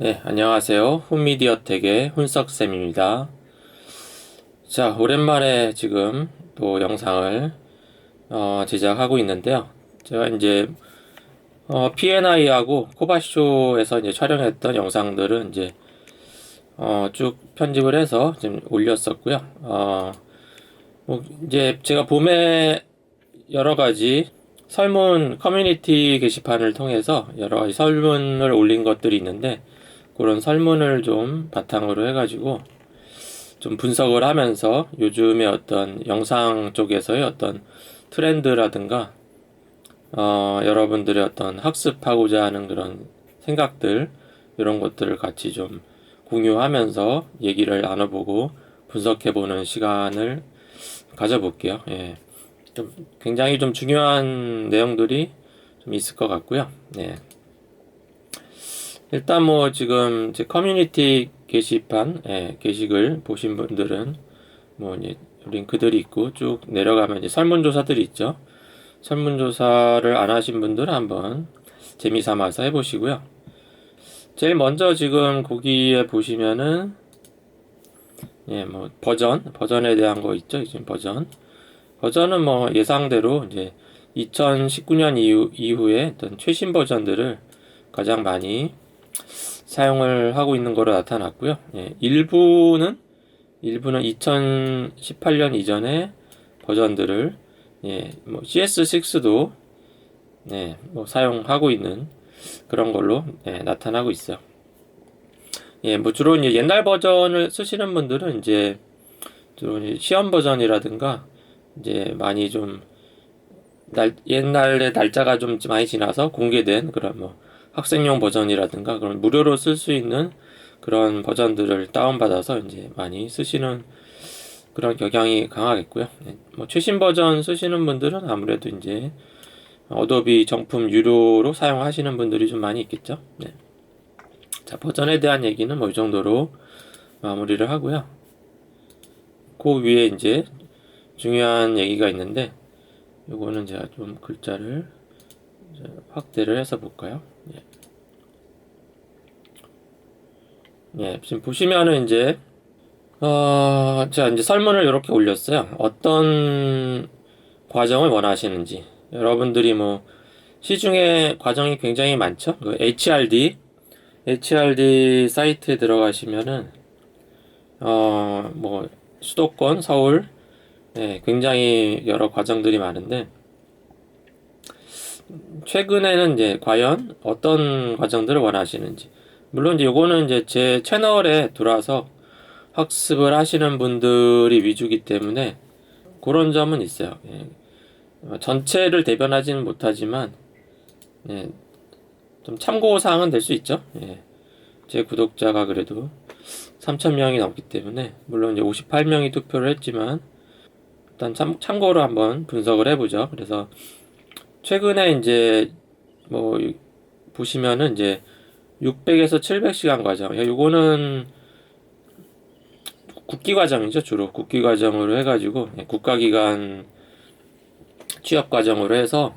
네, 안녕하세요. 훈미디어텍의 훈석쌤입니다. 자, 오랜만에 지금 또 영상을 어, 제작하고 있는데요. 제가 이제 어, P&I하고 코바쇼에서 이제 촬영했던 영상들은 이제 어, 쭉 편집을 해서 지금 올렸었고요. 어, 뭐 이제 제가 봄에 여러 가지 설문 커뮤니티 게시판을 통해서 여러 가지 설문을 올린 것들이 있는데 그런 설문을 좀 바탕으로 해가지고 좀 분석을 하면서 요즘의 어떤 영상 쪽에서의 어떤 트렌드라든가 어, 여러분들의 어떤 학습하고자 하는 그런 생각들 이런 것들을 같이 좀 공유하면서 얘기를 나눠보고 분석해보는 시간을 가져볼게요. 예. 좀 굉장히 좀 중요한 내용들이 좀 있을 것 같고요. 네. 일단 뭐 지금 제 커뮤니티 게시판 예, 게시글 보신 분들은 뭐 이제 링크들이 있고 쭉 내려가면 이제 설문조사들이 있죠. 설문조사를 안 하신 분들은 한번 재미 삼아서 해보시고요. 제일 먼저 지금 거기에 보시면은 예, 뭐 버전 버전에 대한 거 있죠. 지금 버전 버전은 뭐 예상대로 이제 2019년 이후, 이후에 어떤 최신 버전들을 가장 많이 사용을 하고 있는 거로 나타났고요. 예, 일부는 일부는 2018년 이전의 버전들을 예, 뭐 CS6도 네, 뭐 사용하고 있는 그런 걸로 예, 나타나고 있어요. 예, 뭐 주로 이제 옛날 버전을 쓰시는 분들은 이제 주로 이제 시험 버전이라든가 이제 많이 좀 날, 옛날에 날짜가 좀 많이 지나서 공개된 그런 뭐 학생용 버전이라든가 그런 무료로 쓸 수 있는 그런 버전들을 다운받아서 이제 많이 쓰시는 그런 경향이 강하겠고요. 네, 뭐 최신 버전 쓰시는 분들은 아무래도 이제 어도비 정품 유료로 사용하시는 분들이 좀 많이 있겠죠. 네. 자, 버전에 대한 얘기는 뭐 이 정도로 마무리를 하고요. 그 위에 이제 중요한 얘기가 있는데 요거는 제가 좀 글자를 확대를 해서 볼까요? 예. 예, 지금 보시면은 이제 어, 자 이제 설문을 이렇게 올렸어요. 어떤 과정을 원하시는지 여러분들이 뭐 시중에 과정이 굉장히 많죠. 그 HRD HRD 사이트에 들어가시면은 어 뭐 수도권 서울 네, 굉장히 여러 과정들이 많은데 최근에는 이제 과연 어떤 과정들을 원하시는지 물론 이제 요거는 이제 제 채널에 들어와서 학습을 하시는 분들이 위주기 때문에 그런 점은 있어요. 예. 전체를 대변하지는 못하지만 예. 좀 참고 사항은 될 수 있죠. 예. 제 구독자가 그래도 3,000명이 넘기 때문에 물론 이제 58명이 투표를 했지만 일단 참, 참고로 한번 분석을 해보죠. 그래서 최근에 이제 뭐 보시면은 이제 600에서 700시간 과정. 요거는 국기 과정이죠. 주로 국기 과정으로 해가지고 예, 국가기관 취업 과정으로 해서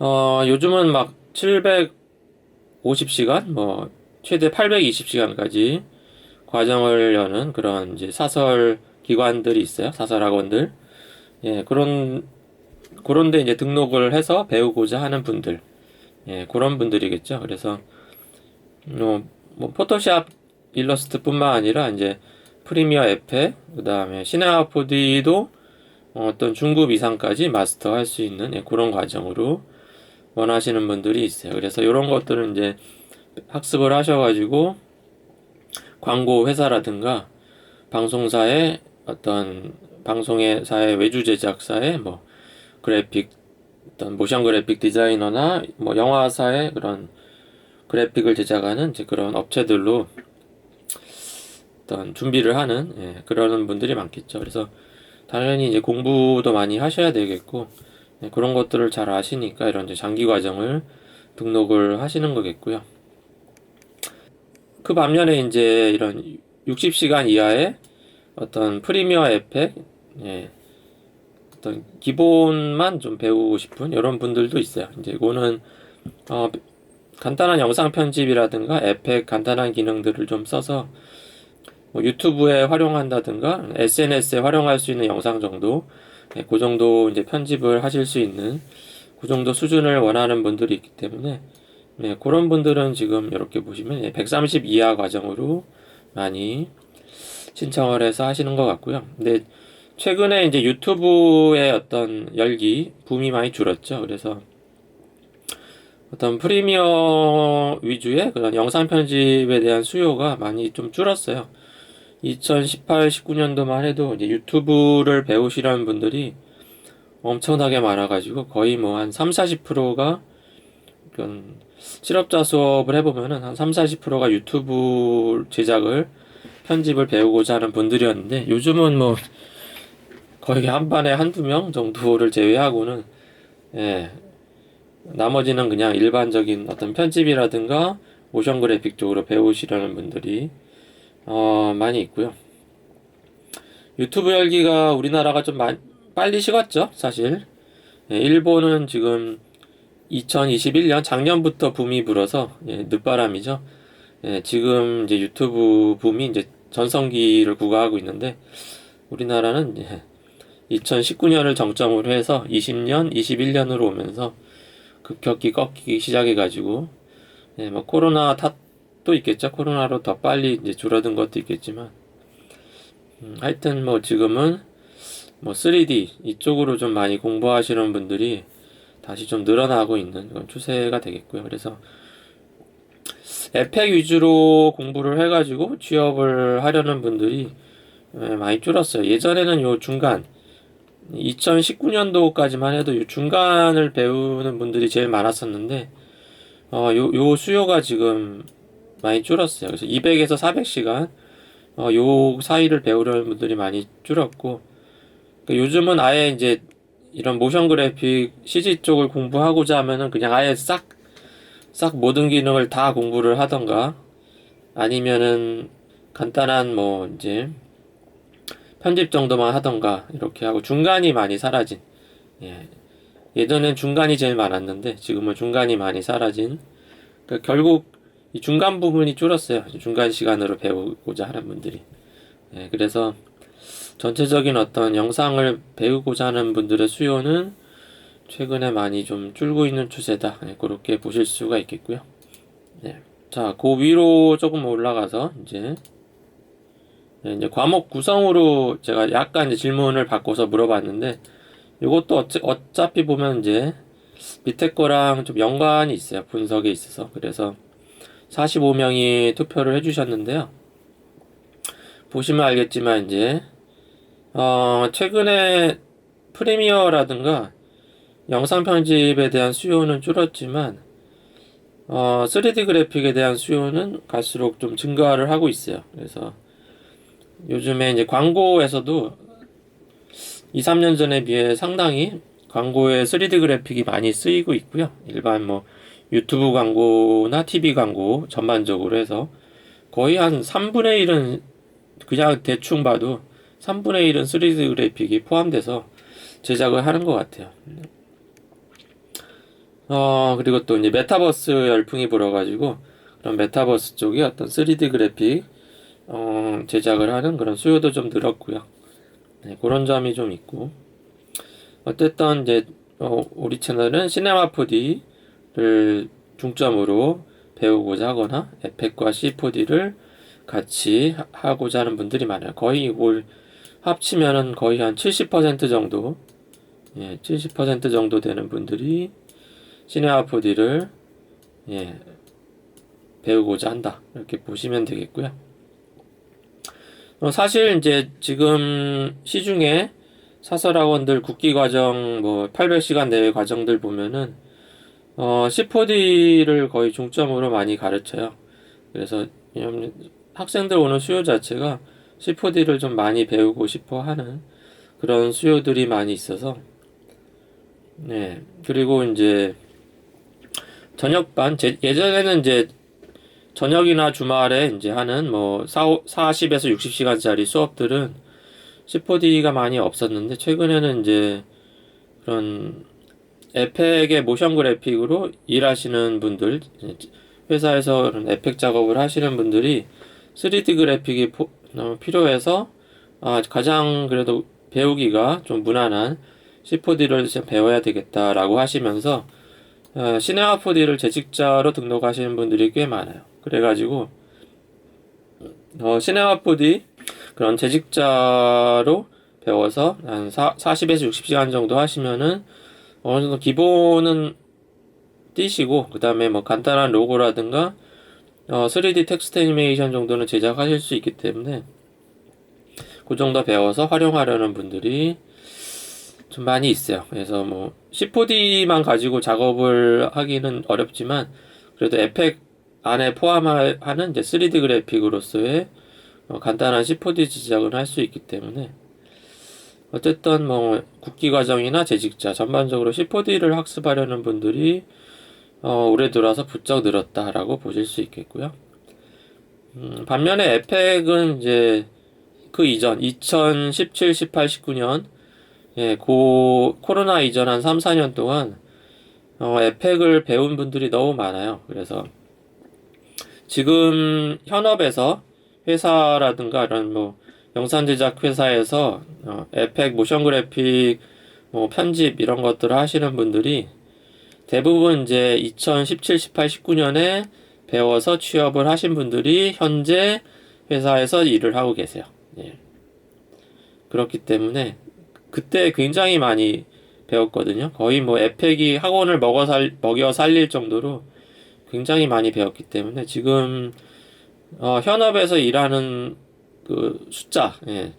어 요즘은 막 750시간 뭐 최대 820시간까지 과정을 여는 그런 이제 사설 기관들이 있어요. 사설 학원들. 예, 그런 그런데 이제 등록을 해서 배우고자 하는 분들, 예, 그런 분들이겠죠. 그래서 뭐, 뭐 포토샵 일러스트뿐만 아니라 이제 프리미어 에페, 그 다음에 시네마 4D도 어떤 중급 이상까지 마스터할 수 있는 예, 그런 과정으로 원하시는 분들이 있어요. 그래서 이런 것들은 이제 학습을 하셔가지고 광고 회사라든가 방송사의 어떤 방송회사의 외주 제작사의 뭐 그래픽 어떤 모션 그래픽 디자이너나 뭐 영화사의 그런 그래픽을 제작하는 이제 그런 업체들로 어떤 준비를 하는 예, 그런 분들이 많겠죠. 그래서 당연히 이제 공부도 많이 하셔야 되겠고 예, 그런 것들을 잘 아시니까 이런 이제 장기 과정을 등록을 하시는 거겠고요. 그 반면에 이제 이런 60시간 이하의 어떤 프리미어 에펙, 예, 어떤 기본만 좀 배우고 싶은 이런 분들도 있어요. 이제 이거는 어, 간단한 영상 편집이라든가 에펙 간단한 기능들을 좀 써서 뭐 유튜브에 활용한다든가 SNS에 활용할 수 있는 영상 정도 네, 그 정도 이제 편집을 하실 수 있는 그 정도 수준을 원하는 분들이 있기 때문에 네, 그런 분들은 지금 이렇게 보시면 130 이하 과정으로 많이 신청을 해서 하시는 것 같고요. 근데 최근에 이제 유튜브의 어떤 열기 붐이 많이 줄었죠. 그래서 어떤 프리미어 위주의 그런 영상 편집에 대한 수요가 많이 좀 줄었어요. 2018, 19년도만 해도 이제 유튜브를 배우시려는 분들이 엄청나게 많아가지고 거의 뭐 한 3, 40%가 그런 실업자 수업을 해보면은 한 3, 40%가 유튜브 제작을 편집을 배우고자 하는 분들이었는데 요즘은 뭐 거의 한 반에 한두 명 정도를 제외하고는 예 나머지는 그냥 일반적인 어떤 편집이라든가 모션 그래픽 쪽으로 배우시려는 분들이 어 많이 있고요. 유튜브 열기가 우리나라가 좀 마, 빨리 식었죠, 사실. 예, 일본은 지금 2021년 작년부터 붐이 불어서 예, 늦바람이죠. 예, 지금 이제 유튜브 붐이 이제 전성기를 구가하고 있는데 우리나라는 예, 2019년을 정점으로 해서 20년, 21년으로 오면서 급격히 꺾이기 시작해가지고 예, 뭐 코로나 탓도 있겠죠. 코로나로 더 빨리 이제 줄어든 것도 있겠지만 음, 하여튼 뭐 지금은 뭐 3D 이쪽으로 좀 많이 공부하시는 분들이 다시 좀 늘어나고 있는 그런 추세가 되겠고요. 그래서 에펙 위주로 공부를 해가지고 취업을 하려는 분들이 예, 많이 줄었어요. 예전에는 요 중간 2019년도까지만 해도 요 중간을 배우는 분들이 제일 많았었는데 어, 요, 요 수요가 지금 많이 줄었어요. 그래서 200에서 400시간 어, 요 사이를 배우려는 분들이 많이 줄었고 그러니까 요즘은 아예 이제 이런 모션 그래픽 CG 쪽을 공부하고자 하면은 그냥 아예 싹, 싹 모든 기능을 다 공부를 하던가 아니면은 간단한 뭐 이제 편집 정도만 하던가 이렇게 하고 중간이 많이 사라진 예. 예전엔 중간이 제일 많았는데 지금은 중간이 많이 사라진 그러니까 결국 이 중간 부분이 줄었어요 중간 시간으로 배우고자 하는 분들이 예. 그래서 전체적인 어떤 영상을 배우고자 하는 분들의 수요는 최근에 많이 좀 줄고 있는 추세다 예. 그렇게 보실 수가 있겠고요 네. 자, 그 위로 조금 올라가서 이제 네, 이제 과목 구성으로 제가 약간 이제 질문을 바꿔서 물어봤는데 이것도 어차, 어차피 보면 이제 밑에 거랑 좀 연관이 있어요. 분석에 있어서. 그래서 45명이 투표를 해주셨는데요. 보시면 알겠지만 이제 어, 최근에 프리미어라든가 영상 편집에 대한 수요는 줄었지만 어, 3D 그래픽에 대한 수요는 갈수록 좀 증가를 하고 있어요. 그래서 요즘에 이제 광고에서도 2, 3년 전에 비해 상당히 광고에 3D 그래픽이 많이 쓰이고 있고요. 일반 뭐 유튜브 광고나 TV 광고 전반적으로 해서 거의 한 3분의 1은 그냥 대충 봐도 3분의 1은 3D 그래픽이 포함돼서 제작을 하는 것 같아요. 어, 그리고 또 이제 메타버스 열풍이 불어가지고 그런 메타버스 쪽이 어떤 3D 그래픽 어, 제작을 하는 그런 수요도 좀 늘었고요. 네, 그런 점이 좀 있고 어쨌든 이제 어, 우리 채널은 시네마 4D를 중점으로 배우고자 하거나 에펙과 C4D를 같이 하고자 하는 분들이 많아요. 거의 이걸 합치면은 거의 한 70% 정도, 예, 70% 정도 되는 분들이 시네마 4D를 예, 배우고자 한다. 이렇게 보시면 되겠고요. 어, 사실 이제 지금 시중에 사설학원들 국기 과정 뭐 800시간 내외 과정들 보면은 어 C4D를 거의 중점으로 많이 가르쳐요. 그래서 학생들 오는 수요 자체가 C4D를 좀 많이 배우고 싶어 하는 그런 수요들이 많이 있어서 네 그리고 이제 저녁반 제, 예전에는 이제 저녁이나 주말에 이제 하는 뭐 4, 40에서 60시간짜리 수업들은 C4D가 많이 없었는데 최근에는 이제 그런 에펙의 모션 그래픽으로 일하시는 분들, 회사에서 그런 에펙 작업을 하시는 분들이 3D 그래픽이 포- 어, 필요해서 아, 가장 그래도 배우기가 좀 무난한 C4D를 배워야 되겠다라고 하시면서 어, 시네마 4D를 재직자로 등록하시는 분들이 꽤 많아요. 그래가지고 어, 시네마 4D 그런 재직자로 배워서 한 4, 40에서 60시간 정도 하시면은 어느 정도 기본은 띄시고 그 다음에 뭐 간단한 로고라든가 어, 3D 텍스트 애니메이션 정도는 제작하실 수 있기 때문에 그 정도 배워서 활용하려는 분들이 좀 많이 있어요. 그래서 뭐 C4D만 가지고 작업을 하기는 어렵지만 그래도 에펙 안에 포함하는 이제 3D 그래픽으로서의 어, 간단한 C4D 제작을 할 수 있기 때문에 어쨌든 뭐 국기 과정이나 재직자 전반적으로 C4D를 학습하려는 분들이 어, 올해 들어와서 부쩍 늘었다라고 보실 수 있겠고요. 음, 반면에 에펙은 이제 그 이전 2017, 18, 19년 예, 고 코로나 이전 한 3, 4년 동안 어, 에펙을 배운 분들이 너무 많아요. 그래서 지금 현업에서 회사라든가 이런 뭐 영상 제작 회사에서 어, 에펙 모션 그래픽 뭐 편집 이런 것들을 하시는 분들이 대부분 이제 2017, 18, 19년에 배워서 취업을 하신 분들이 현재 회사에서 일을 하고 계세요. 예. 그렇기 때문에 그때 굉장히 많이 배웠거든요. 거의 뭐 에펙이 학원을 먹어 살, 먹여 살릴 정도로 굉장히 많이 배웠기 때문에 지금 어, 현업에서 일하는 그 숫자 예,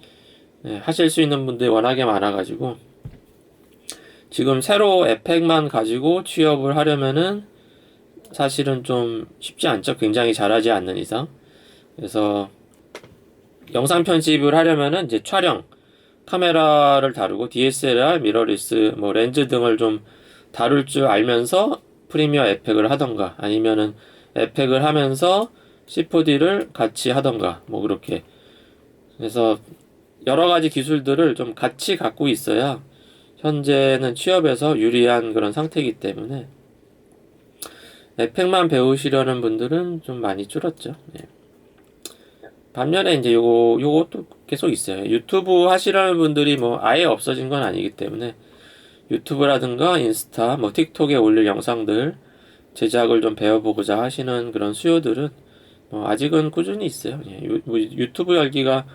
예, 하실 수 있는 분들이 워낙에 많아가지고 지금 새로 에펙만 가지고 취업을 하려면은 사실은 좀 쉽지 않죠. 굉장히 잘하지 않는 이상. 그래서 영상 편집을 하려면은 이제 촬영, 카메라를 다루고 DSLR, 미러리스, 뭐 렌즈 등을 좀 다룰 줄 알면서 프리미어 에펙을 하던가 아니면은 에펙을 하면서 C4D를 같이 하던가 뭐 그렇게 그래서 여러 가지 기술들을 좀 같이 갖고 있어야 현재는 취업에서 유리한 그런 상태이기 때문에 에펙만 배우시려는 분들은 좀 많이 줄었죠. 예. 반면에 이제 요거 요것도 계속 있어요. 유튜브 하시려는 분들이 뭐 아예 없어진 건 아니기 때문에 유튜브라든가 인스타, 뭐 틱톡에 올릴 영상들 제작을 좀 배워보고자 하시는 그런 수요들은 뭐 아직은 꾸준히 있어요. 예. 유, 뭐 유튜브 열기가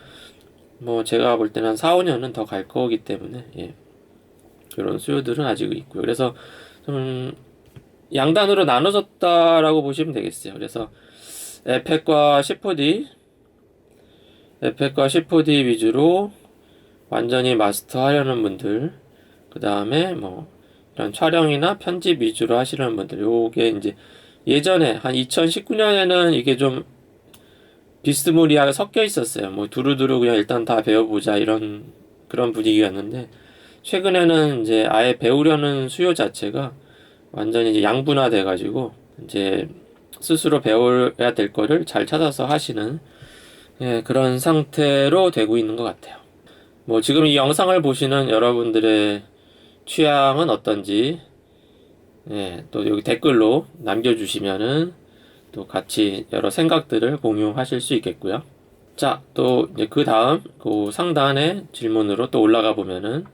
뭐 제가 볼 때는 한 4, 5년은 더 갈 거기 때문에 예. 그런 수요들은 아직 있고요. 그래서 좀 양단으로 나눠졌다라고 보시면 되겠어요. 그래서 에펙과 C4D, 에펙과 C4D 위주로 완전히 마스터하려는 분들, 그 다음에 뭐 이런 촬영이나 편집 위주로 하시려는 분들, 요게 이제 예전에 한 2019년에는 이게 좀 비스무리하게 섞여 있었어요. 뭐 두루두루 그냥 일단 다 배워보자 이런 그런 분위기였는데 최근에는 이제 아예 배우려는 수요 자체가 완전히 이제 양분화돼 가지고 이제 스스로 배워야 될 거를 잘 찾아서 하시는 예, 그런 상태로 되고 있는 것 같아요. 뭐 지금 이 영상을 보시는 여러분들의 취향은 어떤지 예, 또 여기 댓글로 남겨주시면은 또 같이 여러 생각들을 공유하실 수 있겠고요. 자, 또 이제 그 다음 그 상단의 질문으로 또 올라가 보면은